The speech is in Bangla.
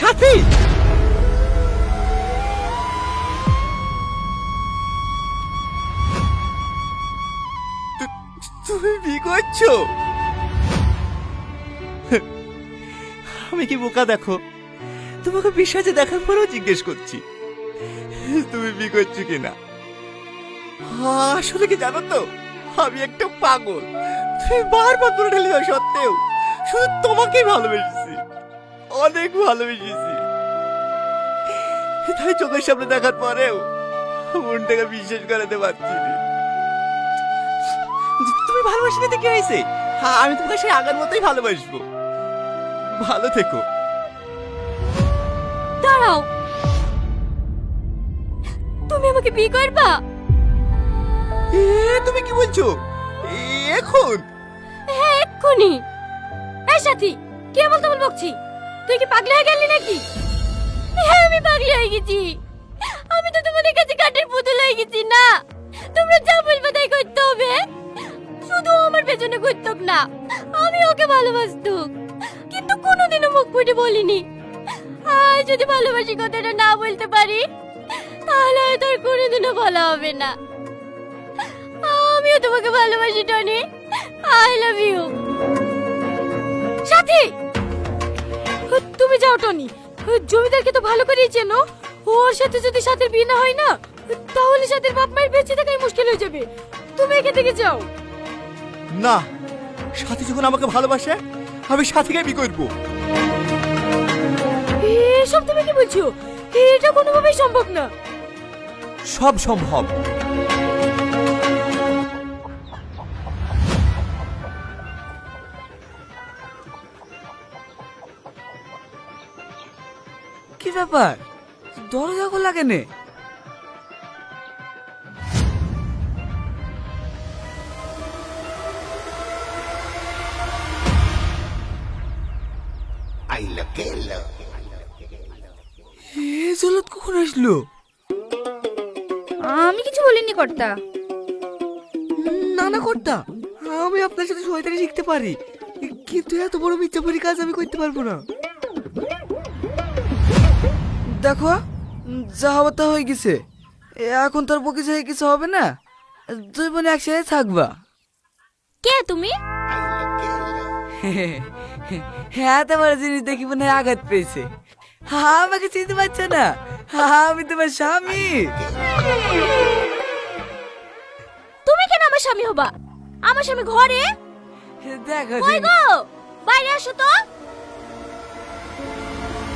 সাথী। তুমি বিয়ে করছ? আমি কি বোকা দেখো? তোমাকে বিশ্বাসে দেখার পরেও জিজ্ঞেস করছি। তুমি বিয়ে করছ কিনা? আসলে কি জানো তো? আমি একটা পাগল। তুমি বারবার দূরে ঠেলে যাওয়া সত্ত্বেও শুধু তোমাকেই ভালোবেসেছি। অনেক ভালোবেসেছি। তাই চোখের সামনে দেখার পরেও মনটাকে বিশ্বাস করাতে পারছি না। তুমি ভালোবাসি নিতে কি হয়েছে? হ্যাঁ আমি তোমাকে সেই আগের মতোই ভালোবাসবো। ভালো থেকো। দাঁড়াও। তুমি আমাকে বিয়ে করবা? এ তুমি কি বলছো? এখন? হ্যাঁ এক্ষুনি। এই সাথী কে বলতে বল বকছি? তুই কি পাগলি হয়ে গেলি নাকি? হ্যাঁ আমি পাগলি হয়ে গেছি। আমি তো তোমাদের কাছে কাঠের পুতুল হয়ে গেছি, না। তোমরা যা বলবে তাই করতে হবে। শুধু আমার পেছনে ঘুরতক না, আমি ওকে ভালোবাসতুক। কিন্তু কোনোদিনও মুখ ফুটে বলিনি। আর যদি ভালোবাসি কথাটা না বলতে পারি, তাহলে হয়তো আর কোনোদিনও বলা হবে না। আমিও তোমাকে ভালোবাসি, টনি। আই লাভ ইউ সাথী! তুমি যাও টনি। জমিদারকে তো ভালো করেই চেনো। ওর সাথে যদি সাথের বিয়ে না হয় না তাহলে সাথের বাপ মায়ের বেঁচে থাকাই মুশকিল হয়ে যাবে। তুমি এখান থেকে যাও। না সাথী যখন আমাকে ভালোবাসে আমি সাথীকে বিয়ে করব। এসব তুমি কি বলছো? এটা কোনোভাবেই সম্ভব না। সব সম্ভব। কি ব্যাপার? দরজা খোলা কেনে? জলত কখন আসলো? আমি কিছু বলিনি কর্তা। না না কর্তা। আমি আপনার সাথে শয়তানি শিখতে পারি। কিন্তু এত বড় মিথ্যাপুরি কাজ আমি করতে পারব না। দেখো যা হবার তা হয়ে গেছে। এখন তোর বকে হয়ে কিছু হবে না দুই বোন একসাথে থাকবা। কে তুমি? হ্যাঁ তোমার জিনিস দেখি মনে হয় আঘাত পেয়েছে। হ্যাঁ আমাকে চিনতে পারছ না। হ্যাঁ আমি তোমার স্বামী। তুমি কেন আমার স্বামী হবা? আমার স্বামী ঘরে? দেখো বাইরে আসো তো।